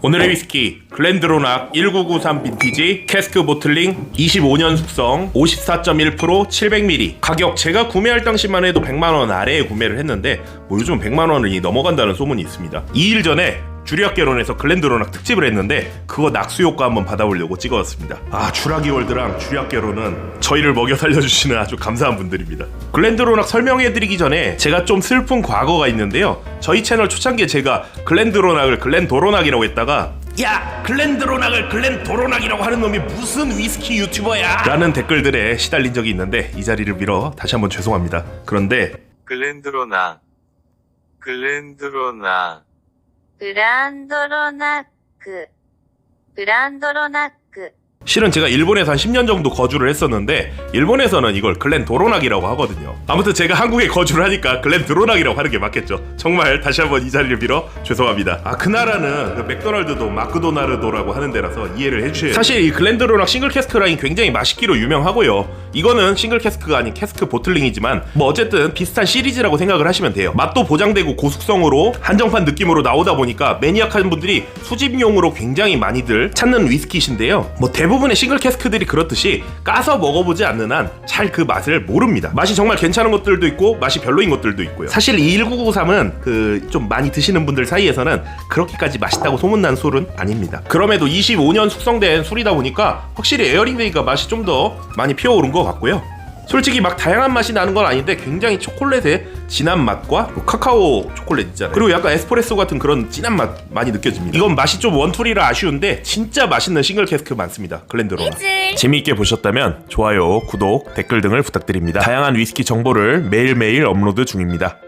오늘의 위스키 글렌드로낙 1993 빈티지 캐스크 보틀링 25년 숙성 54.1% 700ml 가격 제가 구매할 당시만 해도 100만원 아래에 구매를 했는데 뭐 요즘 100만원이 넘어간다는 소문이 있습니다. 2일 전에 주리학개론에서 글렌드로낙 특집을 했는데 그거 낙수 효과 한번 받아보려고 찍어왔습니다. 아 주라기 월드랑 주리학개론은 저희를 먹여 살려주시는 아주 감사한 분들입니다. 글렌드로낙 설명해드리기 전에 제가 좀 슬픈 과거가 있는데요. 저희 채널 초창기에 제가 글렌드로낙을 글렌도로낙이라고 했다가 야 글렌드로낙을 글렌도로낙이라고 하는 놈이 무슨 위스키 유튜버야? 라는 댓글들에 시달린 적이 있는데 이 자리를 빌어 다시 한번 죄송합니다. 그런데 글렌드로나 글렌드로나 ブランドロナック。ブランドロナック。 실은 제가 일본에서 한 10년 정도 거주를 했었는데 일본에서는 이걸 글렌 도로낙이라고 하거든요. 아무튼 제가 한국에 거주를 하니까 글렌드로낙이라고 하는 게 맞겠죠. 정말 다시 한번 이 자리를 빌어 죄송합니다. 아 그 나라는 그 맥도날드도 마크도나르도라고 하는 데라서 이해를 해주셔야 사실 이 글렌드로낙 싱글 캐스크 라인 굉장히 맛있기로 유명하고요. 이거는 싱글 캐스크가 아닌 캐스크 보틀링이지만 뭐 어쨌든 비슷한 시리즈라고 생각을 하시면 돼요. 맛도 보장되고 고숙성으로 한정판 느낌으로 나오다 보니까 매니악한 분들이 수집용으로 굉장히 많이들 찾는 위스키신데요. 뭐 대부분 의 싱글 캐스크들이 그렇듯이 까서 먹어보지 않는 한 잘 그 맛을 모릅니다. 맛이 정말 괜찮은 것들도 있고 맛이 별로인 것들도 있고요. 사실 이 1993은 그 좀 많이 드시는 분들 사이에서는 그렇게까지 맛있다고 소문난 술은 아닙니다. 그럼에도 25년 숙성된 술이다 보니까 확실히 에어링데이가 맛이 좀 더 많이 피어오른 것 같고요. 솔직히 막 다양한 맛이 나는 건 아닌데 굉장히 초콜릿의 진한 맛과 그 카카오 초콜릿 있잖아요. 그리고 약간 에스프레소 같은 그런 진한 맛 많이 느껴집니다. 이건 맛이 좀 원툴이라 아쉬운데 진짜 맛있는 싱글 캐스크 많습니다. 글렌드로나. 재미있게 보셨다면 좋아요, 구독, 댓글 등을 부탁드립니다. 다양한 위스키 정보를 매일매일 업로드 중입니다.